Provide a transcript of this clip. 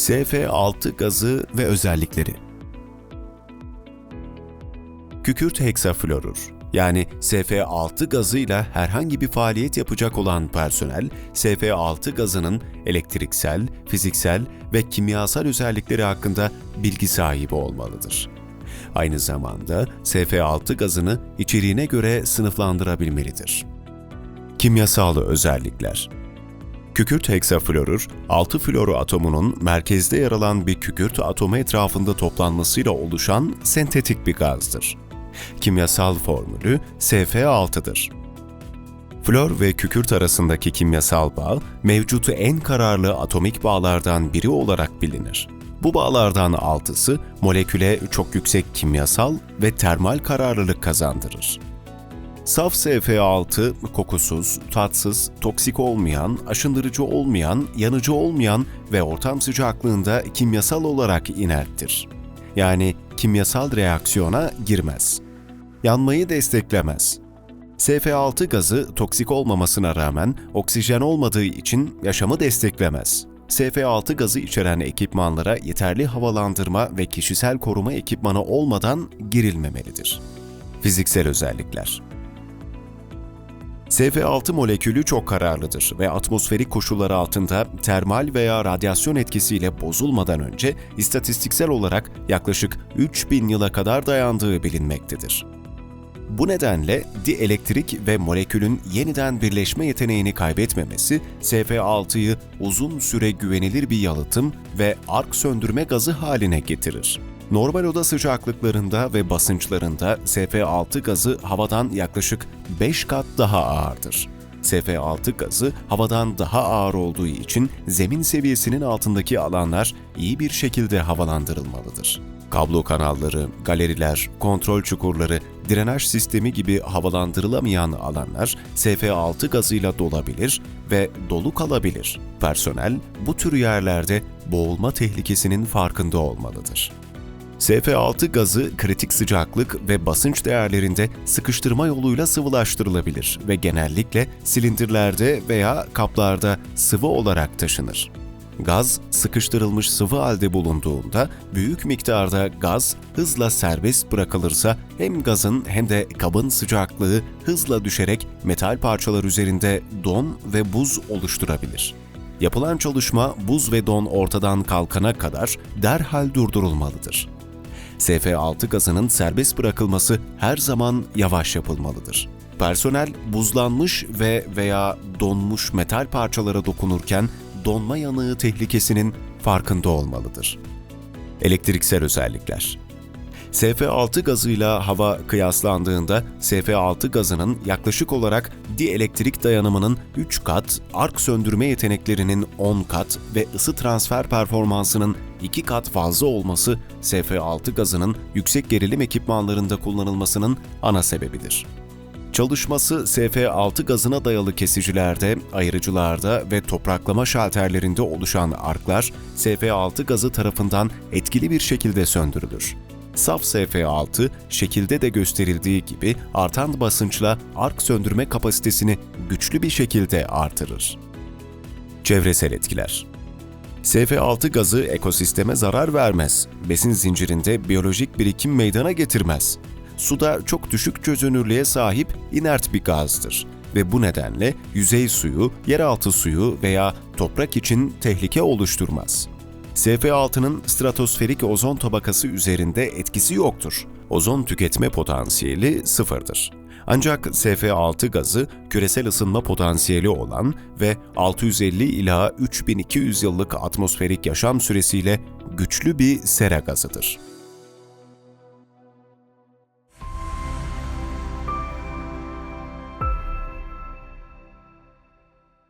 SF6 gazı ve özellikleri Kükürt heksaflorür yani SF6 gazıyla herhangi bir faaliyet yapacak olan personel, SF6 gazının elektriksel, fiziksel ve kimyasal özellikleri hakkında bilgi sahibi olmalıdır. Aynı zamanda SF6 gazını içeriğine göre sınıflandırabilmelidir. Kimyasal özellikler Kükürt heksaflorür, 6 floru atomunun merkezde yer alan bir kükürt atomu etrafında toplanmasıyla oluşan sentetik bir gazdır. Kimyasal formülü SF6'dır. Flor ve kükürt arasındaki kimyasal bağ, mevcut en kararlı atomik bağlardan biri olarak bilinir. Bu bağlardan altısı moleküle çok yüksek kimyasal ve termal kararlılık kazandırır. Saf SF6 kokusuz, tatsız, toksik olmayan, aşındırıcı olmayan, yanıcı olmayan ve ortam sıcaklığında kimyasal olarak inerttir. Yani kimyasal reaksiyona girmez. Yanmayı desteklemez. SF6 gazı toksik olmamasına rağmen oksijen olmadığı için yaşamı desteklemez. SF6 gazı içeren ekipmanlara yeterli havalandırma ve kişisel koruma ekipmanı olmadan girilmemelidir. Fiziksel özellikler SF6 molekülü çok kararlıdır ve atmosferik koşullar altında termal veya radyasyon etkisiyle bozulmadan önce istatistiksel olarak yaklaşık 3000 yıla kadar dayandığı bilinmektedir. Bu nedenle dielektrik ve molekülün yeniden birleşme yeteneğini kaybetmemesi SF6'yı uzun süre güvenilir bir yalıtım ve ark söndürme gazı haline getirir. Normal oda sıcaklıklarında ve basınçlarında SF6 gazı havadan yaklaşık 5 kat daha ağırdır. SF6 gazı havadan daha ağır olduğu için zemin seviyesinin altındaki alanlar iyi bir şekilde havalandırılmalıdır. Kablo kanalları, galeriler, kontrol çukurları, drenaj sistemi gibi havalandırılamayan alanlar SF6 gazıyla dolabilir ve dolu kalabilir. Personel bu tür yerlerde boğulma tehlikesinin farkında olmalıdır. SF6 gazı kritik sıcaklık ve basınç değerlerinde sıkıştırma yoluyla sıvılaştırılabilir ve genellikle silindirlerde veya kaplarda sıvı olarak taşınır. Gaz sıkıştırılmış sıvı halde bulunduğunda büyük miktarda gaz hızla serbest bırakılırsa hem gazın hem de kabın sıcaklığı hızla düşerek metal parçalar üzerinde don ve buz oluşturabilir. Yapılan çalışma buz ve don ortadan kalkana kadar derhal durdurulmalıdır. SF6 gazının serbest bırakılması her zaman yavaş yapılmalıdır. Personel buzlanmış ve veya donmuş metal parçalara dokunurken donma yanığı tehlikesinin farkında olmalıdır. Elektriksel özellikler SF6 gazıyla hava kıyaslandığında SF6 gazının yaklaşık olarak dielektrik dayanımının 3 kat, ark söndürme yeteneklerinin 10 kat ve ısı transfer performansının 2 kat fazla olması SF6 gazının yüksek gerilim ekipmanlarında kullanılmasının ana sebebidir. Çalışması SF6 gazına dayalı kesicilerde, ayırıcılarda ve topraklama şalterlerinde oluşan arklar SF6 gazı tarafından etkili bir şekilde söndürülür. Saf SF6 şekilde de gösterildiği gibi artan basınçla ark söndürme kapasitesini güçlü bir şekilde artırır. Çevresel etkiler SF6 gazı ekosisteme zarar vermez, besin zincirinde biyolojik birikim meydana getirmez. Suda çok düşük çözünürlüğe sahip inert bir gazdır ve bu nedenle yüzey suyu, yeraltı suyu veya toprak için tehlike oluşturmaz. SF6'nın stratosferik ozon tabakası üzerinde etkisi yoktur. Ozon tüketme potansiyeli sıfırdır. Ancak SF6 gazı küresel ısınma potansiyeli olan ve 650 ila 3200 yıllık atmosferik yaşam süresiyle güçlü bir sera gazıdır.